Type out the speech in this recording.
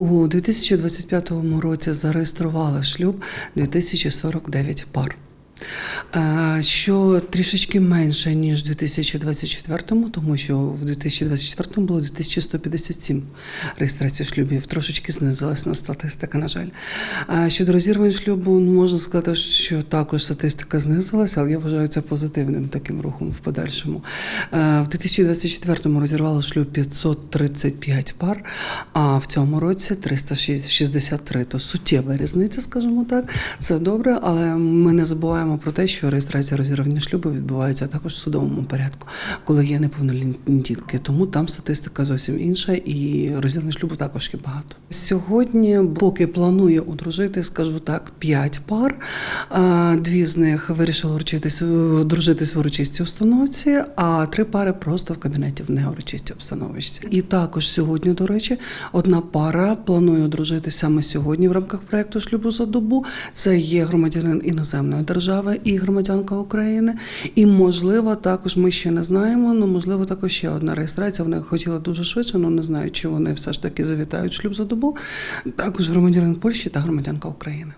У 2025 році зареєстрували шлюб 2049 пар. Е, Що трішечки менше ніж у 2024, тому що в 2024 було 2157 реєстрацій шлюбів. Трошечки знизилася статистика, на жаль. Е, Щодо розірвань шлюбу, ну, можна сказати, що також статистика знизилася, але я вважаю це позитивним таким рухом в подальшому. Е, В 2024 розірвало шлюб 535 пар, а в цьому році 363. То суттєва різниця, скажімо так. Це добре, але ми не забуваємо про те, що реєстрація розірвання шлюбу відбувається також в судовому порядку, коли є неповнолітні дітки. Тому там статистика зовсім інша, і розірвання шлюбу також є багато. Сьогодні, поки планує одружити, скажу так, п'ять пар. Дві з них вирішили вручитись, одружитись в урочистій установці, а три пари просто в кабінеті в неурочистій обстановочці. І також сьогодні, до речі, одна пара планує одружитись саме сьогодні в рамках проекту шлюбу за добу. Це є громадянин іноземної держави і громадянка України. І можливо, також ми ще не знаємо. Ну можливо, також ще одна реєстрація. Вони хотіли дуже швидше, але не знаю, чи вони все ж таки завітають шлюб за добу. Також громадянин Польщі та громадянка України.